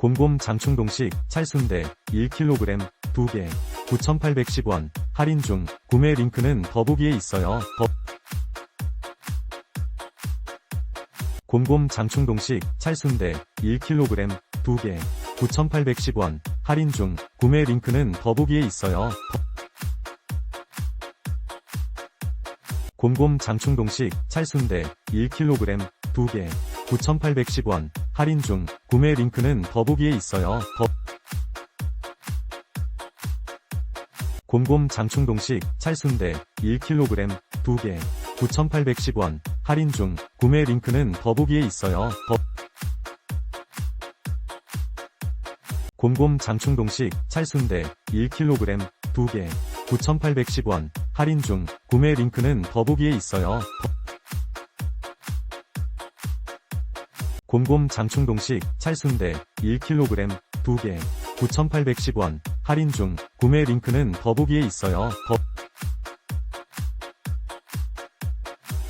곰곰 장충동식 찰순대 1kg 2개 9,810원 할인 중 구매 링크는 더보기에 있어요. 더 곰곰 장충동식 찰순대 1kg 2개 9,810원 할인 중 구매 링크는 더보기에 있어요. 더 곰곰 장충동식 찰순대 1kg 2개 9,810원 할인 중 구매 링크는 더보기에 있어요. 더 곰곰 장충동식 찰순대 1kg 2개 9,810원 할인 중 구매 링크는 더보기에 있어요. 더 곰곰 장충동식 찰순대 1kg 2개 9,810원 할인 중 구매 링크는 더보기에 있어요. 더 곰곰 장충동식 찰순대 1kg 2개 9,810원 할인 중 구매 링크는 더보기에 있어요. 더